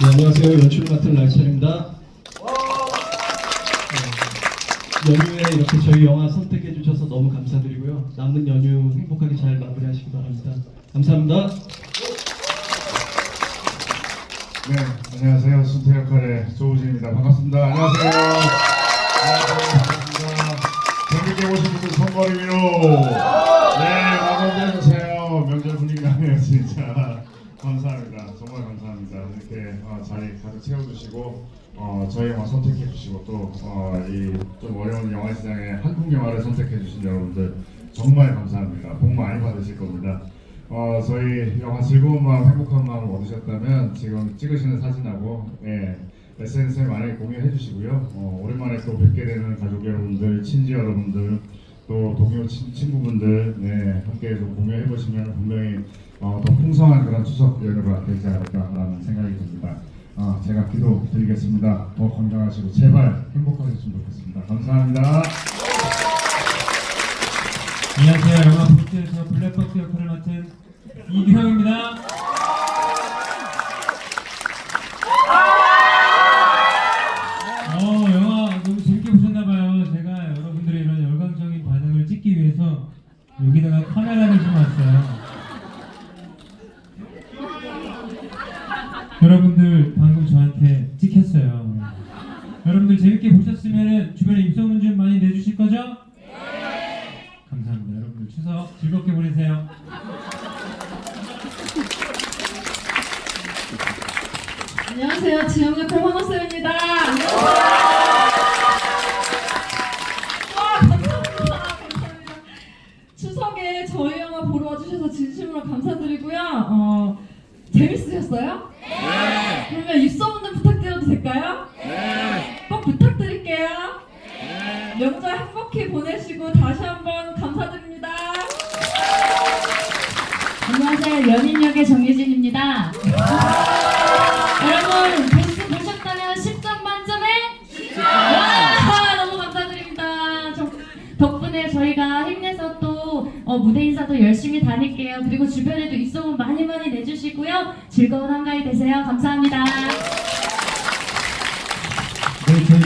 안녕하세요. 연출을 맡은 라이찬입니다. 네, 연휴에 이렇게 저희 영화 선택해 주셔서 너무 감사드리고요. 남은 연휴 행복하게 잘 마무리하시기 바랍니다. 감사합니다. 네, 안녕하세요. 순태 역할의 조우진입니다. 반갑습니다. 안녕하세요. 안녕하세요. 반갑습니다. 재밌게 보신 분들 손머리 위로. 네, 마음 해주세요. 명절 분위기 나네요, 진짜. 감사합니다. 정말 감사합니다. 이렇게 어, 자리 가득 채워주시고, 어, 저희 영화 선택해주시고, 또, 어, 이좀 어려운 영화 시장에 한국 영화를 선택해주신 여러분들, 정말 감사합니다. 복 많이 받으실 겁니다. 어, 저희 영화 즐거운 마음, 행복한 마음 얻으셨다면 지금 찍으시는 사진하고 예, SNS에 많이 공유해 주시고요. 어, 오랜만에 또 뵙게 되는 가족 여러분들, 친지 여러분들, 또 동료 친, 친구분들 네, 함께 좀 공유해 보시면 분명히 어, 더 풍성한 그런 추석 연휴가 되지 않을까라는 생각이 듭니다. 어, 제가 기도 드리겠습니다. 더 건강하시고 제발 행복하셨으면 좋겠습니다. 감사합니다. 안녕하세요. 영화 부스에서 블랙박스 역할을 맡은 이규형입니다. 위해서 여기다가 카메라를 좀 왔어요. 여러분들 방금 저한테 찍혔어요. 여러분들 재밌게 보셨으면 주변에 입소문 좀 많이 내주실 거죠? 감사합니다. 여러분들 추석 즐겁게 보내세요. 안녕하세요. 지영 역할 황호쌤입니다. 안녕하세요. 추석에 저희 영화 보러 와주셔서 진심으로 감사드리고요. 어, 재밌으셨어요? 네. 그러면 입소문 좀 부탁드려도 될까요? 네. 꼭 부탁드릴게요. 네. 명절 행복히 보내시고 다시 한번 감사드립니다. 안녕하세요. 연인역의 정유진입니다. 어, 무대 인사도 열심히 다닐게요. 그리고 주변에도 입소문 많이 많이 내주시고요. 즐거운 한가위 되세요. 감사합니다. 네, 저희